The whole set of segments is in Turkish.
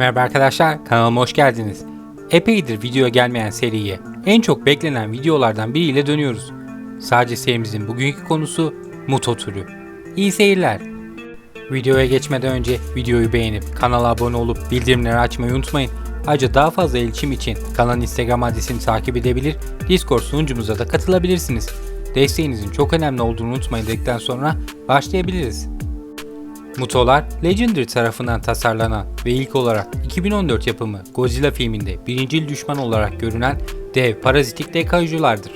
Merhaba arkadaşlar, kanalıma hoş geldiniz. Epeydir video gelmeyen seriye, en çok beklenen videolardan biriyle dönüyoruz. Sadece serimizin bugünkü konusu Muto türü. İyi seyirler. Videoya geçmeden önce videoyu beğenip kanala abone olup bildirimleri açmayı unutmayın. Ayrıca daha fazla iletişim için kanalın Instagram adresini takip edebilir, Discord sunucumuza da katılabilirsiniz. Desteğinizin çok önemli olduğunu unutmayın dedikten sonra başlayabiliriz. Mutolar, Legendary tarafından tasarlanan ve ilk olarak 2014 yapımı Godzilla filminde birincil düşman olarak görünen dev parazitik dekayuculardır.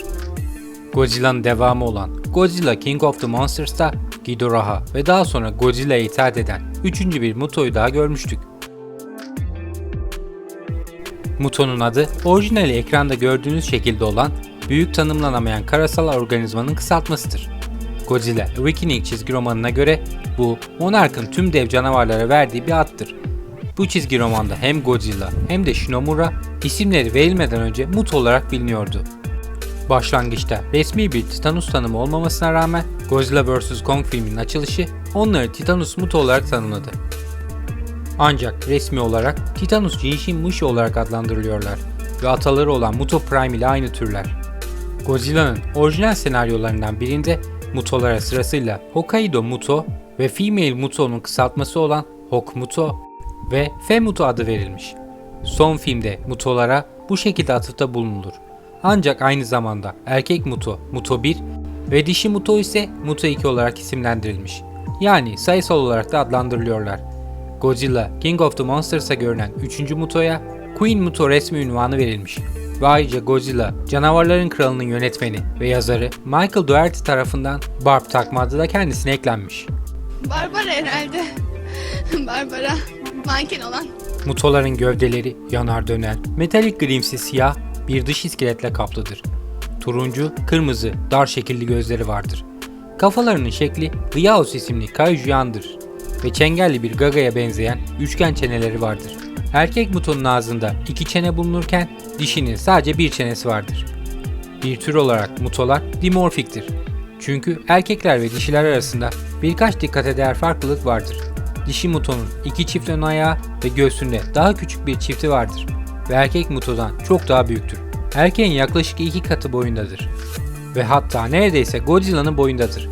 Godzilla'nın devamı olan Godzilla King of the Monsters'ta Ghidorah'a ve daha sonra Godzilla'ya itaat eden üçüncü bir Muto'yu daha görmüştük. Muto'nun adı orijinali ekranda gördüğünüz şekilde olan büyük tanımlanamayan karasal organizmanın kısaltmasıdır. Godzilla Awakening çizgi romanına göre bu Monarch'ın tüm dev canavarlara verdiği bir addır. Bu çizgi romanda hem Godzilla hem de Shinomura isimleri verilmeden önce Mut olarak biliniyordu. Başlangıçta resmi bir Titanus tanımı olmamasına rağmen Godzilla vs. Kong filminin açılışı onları Titanus Mut olarak tanımladı. Ancak resmi olarak Titanus Jinshin Mushi olarak adlandırılıyorlar ve ataları olan Muto Prime ile aynı türler. Godzilla'nın orijinal senaryolarından birinde Mutolara sırasıyla Hokkaido Muto ve Female Muto'nun kısaltması olan Hokmuto ve Femuto adı verilmiş. Son filmde Mutolara bu şekilde atıfta bulunulur. Ancak aynı zamanda erkek Muto, Muto 1 ve dişi Muto ise Muto 2 olarak isimlendirilmiş. Yani sayısal olarak da adlandırılıyorlar. Godzilla King of the Monsters'a görünen 3. Muto'ya Queen Muto resmi ünvanı verilmiş. Ve ayrıca Godzilla, Canavarların Kralı'nın yönetmeni ve yazarı Michael Dougherty tarafından Barb takma adı da kendisine eklenmiş. Barbara herhalde. Barbara. Manken olan. Mutoların gövdeleri yanar döner, metalik grimsi siyah bir dış iskeletle kaplıdır. Turuncu, kırmızı, dar şekilli gözleri vardır. Kafalarının şekli Riaos isimli Kaijuyan'dır ve çengelli bir gagaya benzeyen üçgen çeneleri vardır. Erkek mutonun ağzında iki çene bulunurken dişinin sadece bir çenesi vardır. Bir tür olarak mutolar dimorfiktir. Çünkü erkekler ve dişiler arasında birkaç dikkate değer farklılık vardır. Dişi mutonun iki çift ön ayağı ve göğsünde daha küçük bir çifti vardır ve erkek mutodan çok daha büyüktür. Erkeğin yaklaşık iki katı boyundadır ve hatta neredeyse Godzilla'nın boyundadır.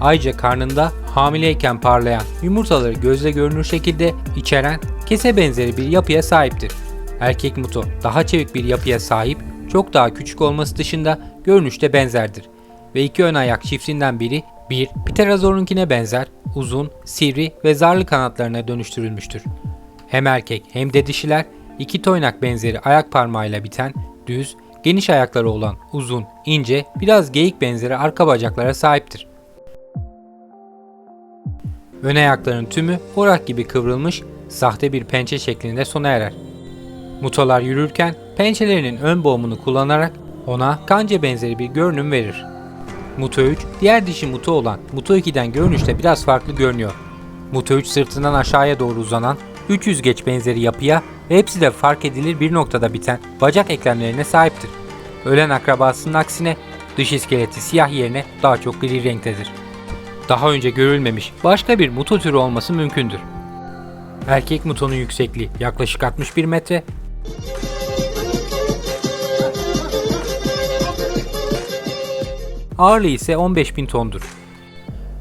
Ayrıca karnında hamileyken parlayan yumurtaları gözle görünür şekilde içeren kese benzeri bir yapıya sahiptir. Erkek muto daha çevik bir yapıya sahip, çok daha küçük olması dışında görünüşte benzerdir. Ve iki ön ayak çiftinden biri bir Pterosaur'unkine benzer, uzun, sivri ve zarlı kanatlarına dönüştürülmüştür. Hem erkek hem de dişiler iki toynak benzeri ayak parmağıyla biten, düz, geniş ayakları olan uzun, ince, biraz geyik benzeri arka bacaklara sahiptir. Ön ayakların tümü orak gibi kıvrılmış, sahte bir pençe şeklinde sona erer. Mutolar yürürken pençelerinin ön boğumunu kullanarak ona kanca benzeri bir görünüm verir. Muto 3, diğer dişi Muto olan Muto 2'den görünüşte biraz farklı görünüyor. Muto 3 sırtından aşağıya doğru uzanan 3 yüzgeç benzeri yapıya ve hepsi de fark edilir bir noktada biten bacak eklemlerine sahiptir. Ölen akrabasının aksine dış iskeleti siyah yerine daha çok gri renktedir. Daha önce görülmemiş başka bir Muto türü olması mümkündür. Erkek mutonun yüksekliği yaklaşık 61 metre, ağırlığı ise 15.000 tondur.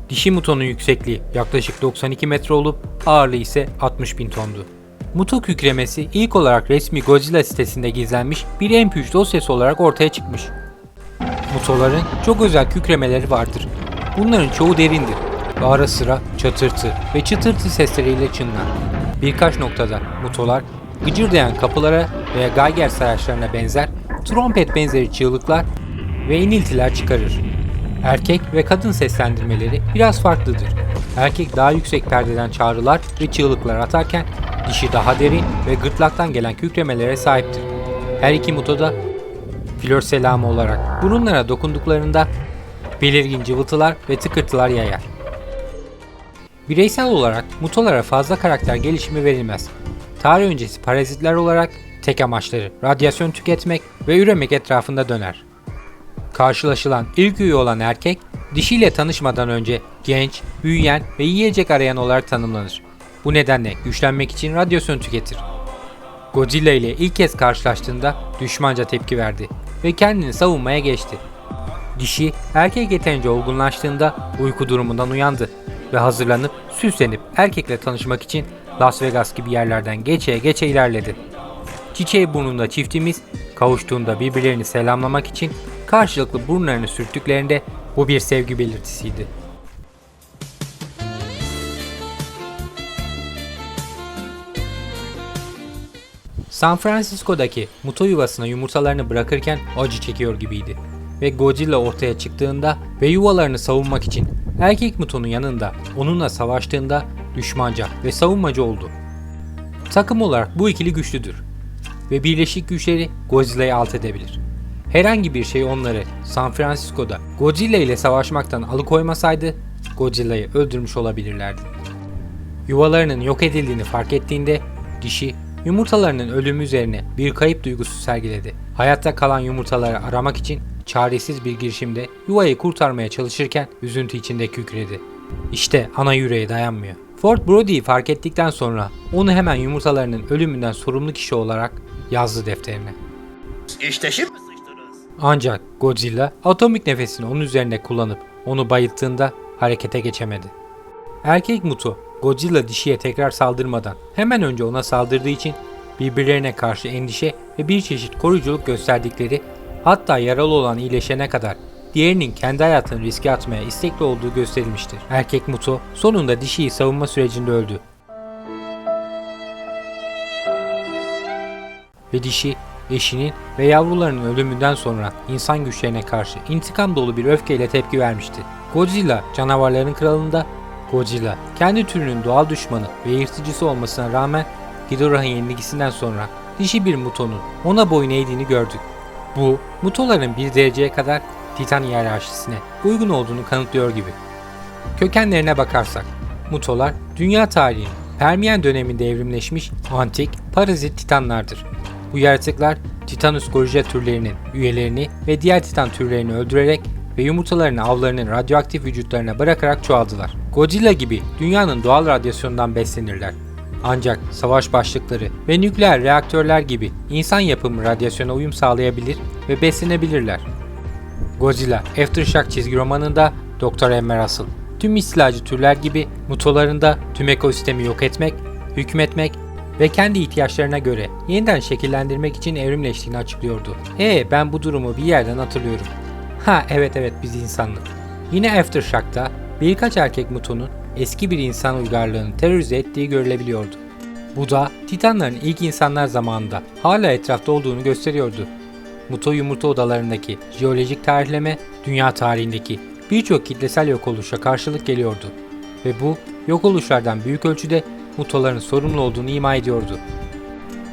Dişi mutonun yüksekliği yaklaşık 92 metre olup ağırlığı ise 60.000 tondu. Muto kükremesi ilk olarak resmi Godzilla sitesinde gizlenmiş bir MP3 dosyası olarak ortaya çıkmış. Mutoların çok özel kükremeleri vardır. Bunların çoğu derindir ve ara sıra çatırtı ve çıtırtı sesleriyle çınlar. Birkaç noktada mutolar gıcırdayan kapılara veya Geiger sayaçlarına benzer trompet benzeri çığlıklar ve iniltiler çıkarır. Erkek ve kadın seslendirmeleri biraz farklıdır. Erkek daha yüksek perdeden çağrılar ve çığlıklar atarken dişi daha derin ve gırtlaktan gelen kükremelere sahiptir. Her iki muto da flör selamı olarak burunlara dokunduklarında belirgin cıvıltılar ve tıkırtılar yayar. Bireysel olarak mutolara fazla karakter gelişimi verilmez. Tarih öncesi parazitler olarak tek amaçları radyasyon tüketmek ve üremek etrafında döner. Karşılaşılan ilk üye olan erkek, dişiyle tanışmadan önce genç, büyüyen ve yiyecek arayan olarak tanımlanır. Bu nedenle güçlenmek için radyasyon tüketir. Godzilla ile ilk kez karşılaştığında düşmanca tepki verdi ve kendini savunmaya geçti. Dişi erkek yeterince olgunlaştığında uyku durumundan uyandı ve hazırlanıp süslenip erkekle tanışmak için Las Vegas gibi yerlerden geçe geçe ilerledi. Çiçeği burnunda çiftimiz kavuştuğunda birbirlerini selamlamak için karşılıklı burnlarını sürttüklerinde bu bir sevgi belirtisiydi. San Francisco'daki Muto yuvasına yumurtalarını bırakırken acı çekiyor gibiydi. Ve Godzilla ortaya çıktığında ve yuvalarını savunmak için erkek Muto'nun yanında onunla savaştığında düşmanca ve savunmacı oldu. Takım olarak bu ikili güçlüdür ve birleşik güçleri Godzilla'yı alt edebilir. Herhangi bir şey onları San Francisco'da Godzilla ile savaşmaktan alıkoymasaydı Godzilla'yı öldürmüş olabilirlerdi. Yuvalarının yok edildiğini fark ettiğinde dişi yumurtalarının ölümü üzerine bir kayıp duygusu sergiledi. Hayatta kalan yumurtaları aramak için çaresiz bir girişimde yuvayı kurtarmaya çalışırken üzüntü içinde kükredi. İşte ana yüreği dayanmıyor. Ford Brody'yi fark ettikten sonra onu hemen yumurtalarının ölümünden sorumlu kişi olarak yazdı defterine. İşte şimdi. Ancak Godzilla atomik nefesini onun üzerinde kullanıp onu bayılttığında harekete geçemedi. Erkek Muto Godzilla dişiye tekrar saldırmadan hemen önce ona saldırdığı için birbirlerine karşı endişe ve bir çeşit koruyuculuk gösterdikleri hatta yaralı olan iyileşene kadar diğerinin kendi hayatını riske atmaya istekli olduğu gösterilmiştir. Erkek Muto sonunda dişiyi savunma sürecinde öldü. Ve dişi eşinin ve yavrularının ölümünden sonra insan güçlerine karşı intikam dolu bir öfkeyle tepki vermişti. Godzilla canavarların kralında Godzilla kendi türünün doğal düşmanı ve yırtıcısı olmasına rağmen Ghidorah'ın yenilgisinden sonra dişi bir Muto'nun ona boyun eğdiğini gördük. Bu Mutoların bir dereceye kadar Titan hiyerarşisine uygun olduğunu kanıtlıyor gibi. Kökenlerine bakarsak, Mutolar dünya tarihinin Permiyen döneminde evrimleşmiş antik parazit titanlardır. Bu yaratıklar Titanus goria türlerinin üyelerini ve diğer titan türlerini öldürerek ve yumurtalarını avlarının radyoaktif vücutlarına bırakarak çoğaldılar. Godzilla gibi dünyanın doğal radyasyonundan beslenirler. Ancak savaş başlıkları ve nükleer reaktörler gibi insan yapımı radyasyona uyum sağlayabilir ve beslenebilirler. Godzilla Aftershock çizgi romanında Dr. Emma Russell tüm istilacı türler gibi mutolarında tüm ekosistemi yok etmek, hükmetmek ve kendi ihtiyaçlarına göre yeniden şekillendirmek için evrimleştiğini açıklıyordu. He ben bu durumu bir yerden hatırlıyorum. Ha evet evet biz insanlık. Yine Aftershock'ta birkaç erkek mutonun eski bir insan uygarlığını terörize ettiği görülebiliyordu. Bu da Titanların ilk insanlar zamanında hala etrafta olduğunu gösteriyordu. Muto yumurta odalarındaki jeolojik tarihleme dünya tarihindeki birçok kitlesel yok oluşa karşılık geliyordu ve bu yok oluşlardan büyük ölçüde mutoların sorumlu olduğunu ima ediyordu.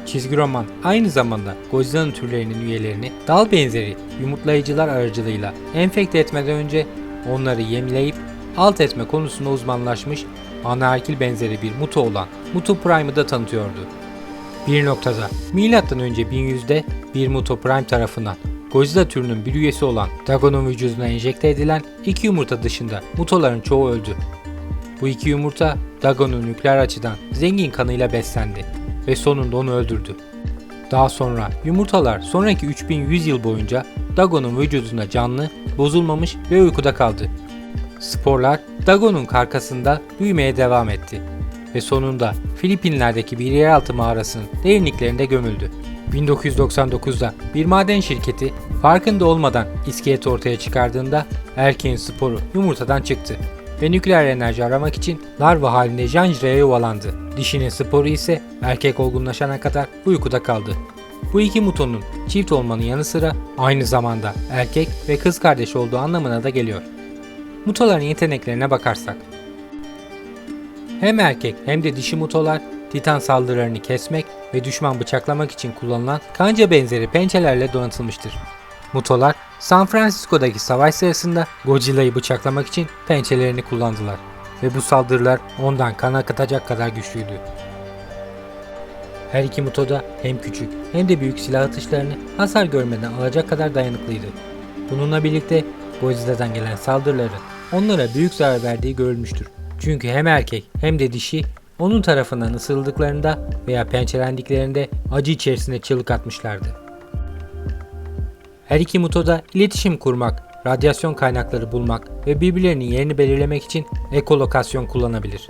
Çizgi roman aynı zamanda Godzilla'nın türlerinin üyelerini dal benzeri yumurtlayıcılar aracılığıyla enfekte etmeden önce onları yemleyip alt etme konusunda uzmanlaşmış anaerkil benzeri bir muto olan Muto Prime'ı da tanıtıyordu. Bir noktada milattan önce 1100'de bir Muto Prime tarafından Godzilla türünün bir üyesi olan Dagon'un vücuduna enjekte edilen iki yumurta dışında Mutoların çoğu öldü. Bu iki yumurta Dagon'un nükleer açıdan zengin kanıyla beslendi ve sonunda onu öldürdü. Daha sonra yumurtalar sonraki 3100 yıl boyunca Dagon'un vücudunda canlı, bozulmamış ve uykuda kaldı. Sporlar Dagon'un karkasında büyümeye devam etti ve sonunda Filipinler'deki bir yeraltı mağarasının derinliklerinde gömüldü. 1999'da bir maden şirketi farkında olmadan iskelet ortaya çıkardığında erkeğin sporu yumurtadan çıktı ve nükleer enerji aramak için larva halinde Janjre'ye yuvalandı. Dişinin sporu ise erkek olgunlaşana kadar uykuda kaldı. Bu iki mutonun çift olmanın yanı sıra aynı zamanda erkek ve kız kardeş olduğu anlamına da geliyor. Mutoların yeteneklerine bakarsak. Hem erkek hem de dişi mutolar Titan saldırılarını kesmek ve düşman bıçaklamak için kullanılan kanca benzeri pençelerle donatılmıştır. Mutolar San Francisco'daki savaş sırasında Godzilla'yı bıçaklamak için pençelerini kullandılar ve bu saldırılar ondan kan akıtacak kadar güçlüydü. Her iki Muto da hem küçük hem de büyük silah atışlarını hasar görmeden alacak kadar dayanıklıydı. Bununla birlikte Godzilla'dan gelen saldırıların onlara büyük zarar verdiği görülmüştür. Çünkü hem erkek hem de dişi onun tarafından ısırıldıklarında veya pençelendiklerinde acı içerisinde çığlık atmışlardı. Her iki Muto da iletişim kurmak, radyasyon kaynakları bulmak ve birbirlerinin yerini belirlemek için ekolokasyon kullanabilir.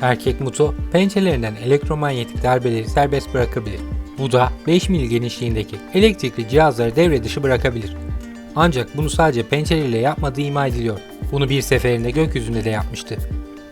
Erkek Muto pençelerinden elektromanyetik darbeleri serbest bırakabilir. Bu da 5 mil genişliğindeki elektrikli cihazları devre dışı bırakabilir. Ancak bunu sadece pençeleriyle yapmadığı ima ediliyor. Bunu bir seferinde gökyüzünde de yapmıştı.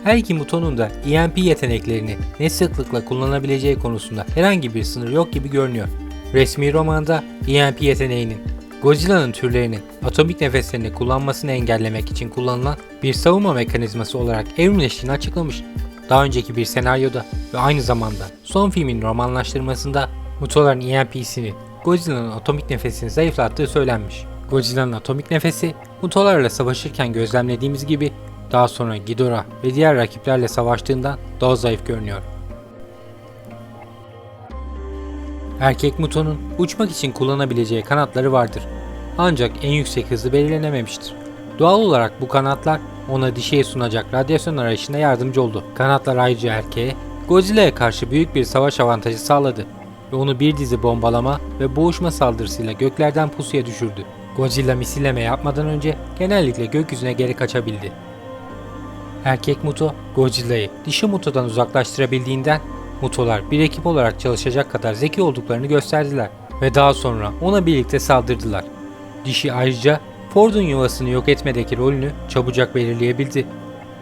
Her iki mutonun da EMP yeteneklerini ne sıklıkla kullanabileceği konusunda herhangi bir sınır yok gibi görünüyor. Resmi romanda EMP yeteneğinin Godzilla'nın türlerinin atomik nefeslerini kullanmasını engellemek için kullanılan bir savunma mekanizması olarak evrimleştiğini açıklamış. Daha önceki bir senaryoda ve aynı zamanda son filmin romanlaştırmasında Mutoların EMP'sini Godzilla'nın atomik nefesini zayıflattığı söylenmiş. Godzilla'nın atomik nefesi Mutolarla savaşırken gözlemlediğimiz gibi daha sonra Ghidorah ve diğer rakiplerle savaştığından daha zayıf görünüyor. Erkek Muto'nun uçmak için kullanabileceği kanatları vardır. Ancak en yüksek hızı belirlenememiştir. Doğal olarak bu kanatlar ona dişiye sunacak radyasyon arayışında yardımcı oldu. Kanatlar ayrıca erkeğe Godzilla'ya karşı büyük bir savaş avantajı sağladı ve onu bir dizi bombalama ve boğuşma saldırısıyla göklerden pusuya düşürdü. Godzilla misilleme yapmadan önce genellikle gökyüzüne geri kaçabildi. Erkek Muto, Godzilla'yı dişi Muto'dan uzaklaştırabildiğinden Mutolar bir ekip olarak çalışacak kadar zeki olduklarını gösterdiler ve daha sonra ona birlikte saldırdılar. Dişi ayrıca Ford'un yuvasını yok etmedeki rolünü çabucak belirleyebildi.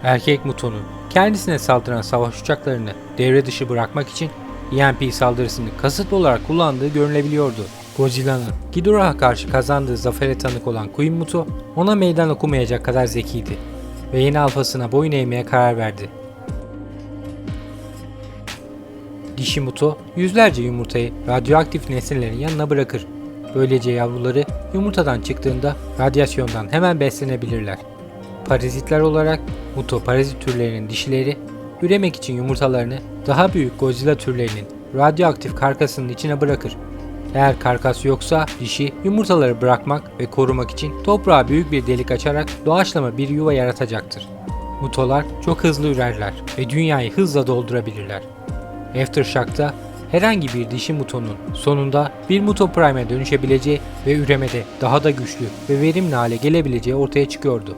Erkek Muto'nun kendisine saldıran savaş uçaklarını devre dışı bırakmak için EMP saldırısını kasıtlı olarak kullandığı görülebiliyordu. Godzilla'nın Ghidorah'a karşı kazandığı zafere tanık olan Queen ona meydan okumayacak kadar zekiydi ve yeni alfasına boyun eğmeye karar verdi. Dişi Muto yüzlerce yumurtayı radyoaktif nesnelerin yanına bırakır. Böylece yavruları yumurtadan çıktığında radyasyondan hemen beslenebilirler. Parazitler olarak Muto parazit türlerinin dişileri üremek için yumurtalarını daha büyük Godzilla türlerinin radyoaktif karkasının içine bırakır. Eğer karkas yoksa dişi yumurtaları bırakmak ve korumak için toprağa büyük bir delik açarak doğaçlama bir yuva yaratacaktır. Mutolar çok hızlı ürerler ve dünyayı hızla doldurabilirler. Aftershock'ta herhangi bir dişi mutonun sonunda bir Muto Prime'e dönüşebileceği ve üremede daha da güçlü ve verimli hale gelebileceği ortaya çıkıyordu.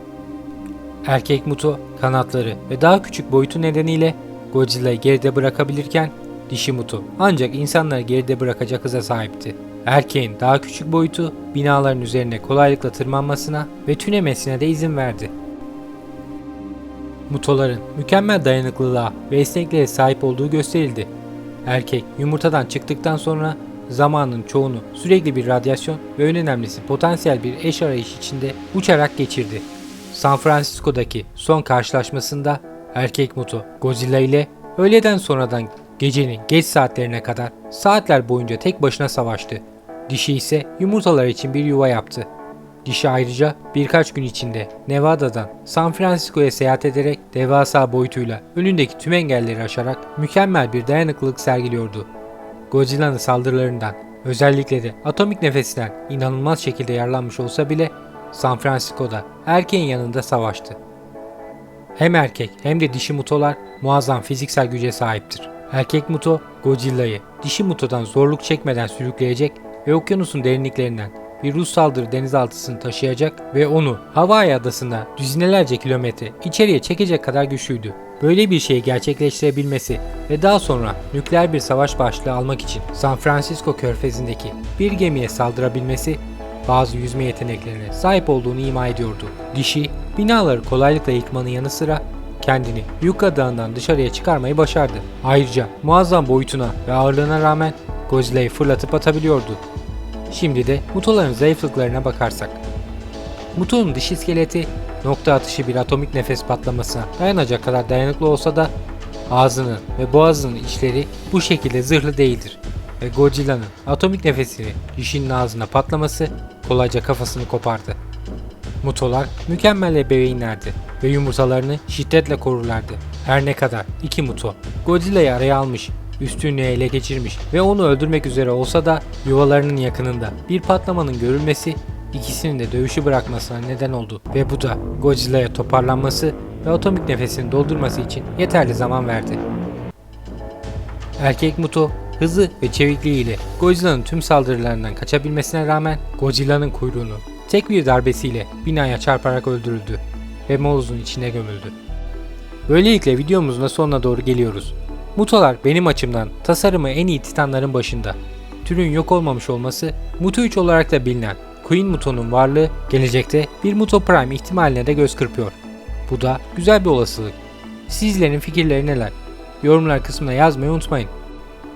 Erkek Muto kanatları ve daha küçük boyutu nedeniyle Godzilla'yı geride bırakabilirken dişi Muto ancak insanları geride bırakacak hıza sahipti. Erkeğin daha küçük boyutu binaların üzerine kolaylıkla tırmanmasına ve tünemesine de izin verdi. Mutoların mükemmel dayanıklılığa ve esnekliğe sahip olduğu gösterildi. Erkek yumurtadan çıktıktan sonra zamanın çoğunu sürekli bir radyasyon ve en önemlisi potansiyel bir eş arayış içinde uçarak geçirdi. San Francisco'daki son karşılaşmasında erkek Muto Godzilla ile öğleden sonradan gecenin geç saatlerine kadar saatler boyunca tek başına savaştı. Dişi ise yumurtalar için bir yuva yaptı. Dişi ayrıca birkaç gün içinde Nevada'dan San Francisco'ya seyahat ederek devasa boyutuyla önündeki tüm engelleri aşarak mükemmel bir dayanıklılık sergiliyordu. Godzilla'nın saldırılarından özellikle de atomik nefesinden inanılmaz şekilde yararlanmış olsa bile San Francisco'da erkeğin yanında savaştı. Hem erkek hem de dişi mutolar muazzam fiziksel güce sahiptir. Erkek muto Godzilla'yı dişi mutodan zorluk çekmeden sürükleyecek ve okyanusun derinliklerinden bir Rus saldırı denizaltısını taşıyacak ve onu Hawaii adasında düzinelerce kilometre içeriye çekecek kadar güçlüydü. Böyle bir şeyi gerçekleştirebilmesi ve daha sonra nükleer bir savaş başlığı almak için San Francisco körfezindeki bir gemiye saldırabilmesi bazı yüzme yeteneklerine sahip olduğunu ima ediyordu. Dişi, binaları kolaylıkla yıkmanın yanı sıra kendini Yuka Dağı'ndan dışarıya çıkarmayı başardı. Ayrıca muazzam boyutuna ve ağırlığına rağmen Godzilla'yı fırlatıp atabiliyordu. Şimdi de Muto'ların zayıflıklarına bakarsak. Muto'nun dişi iskeleti nokta atışı bir atomik nefes patlamasına dayanacak kadar dayanıklı olsa da ağzının ve boğazının içleri bu şekilde zırhlı değildir ve Godzilla'nın atomik nefesini dişinin ağzına patlaması kolayca kafasını kopardı. Mutolar mükemmel ebeveynlerdi ve yumurtalarını şiddetle korurlardı. Her ne kadar iki Muto Godzilla'yı araya almış, üstünlüğü ele geçirmiş ve onu öldürmek üzere olsa da yuvalarının yakınında bir patlamanın görülmesi ikisinin de dövüşü bırakmasına neden oldu ve bu da Godzilla'ya toparlanması ve atomik nefesini doldurması için yeterli zaman verdi. Erkek Muto hızı ve çevikliğiyle Godzilla'nın tüm saldırılarından kaçabilmesine rağmen Godzilla'nın kuyruğunu tek bir darbesiyle binaya çarparak öldürüldü ve molozun içine gömüldü. Böylelikle videomuzun da sonuna doğru geliyoruz. Mutolar benim açımdan tasarımı en iyi titanların başında. Türün yok olmamış olması, Muto 3 olarak da bilinen Queen Muto'nun varlığı gelecekte bir Muto Prime ihtimaline de göz kırpıyor. Bu da güzel bir olasılık. Sizlerin fikirleri neler? Yorumlar kısmına yazmayı unutmayın.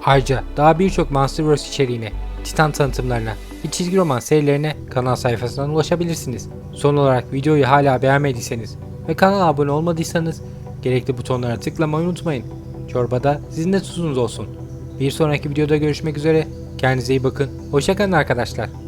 Ayrıca daha birçok Monsterverse içeriğine, Titan tanıtımlarına ve çizgi roman serilerine kanal sayfasından ulaşabilirsiniz. Son olarak videoyu hala beğenmediyseniz ve kanala abone olmadıysanız gerekli butonlara tıklamayı unutmayın. Çorbada sizin de tuzunuz olsun. Bir sonraki videoda görüşmek üzere. Kendinize iyi bakın. Hoşçakalın arkadaşlar.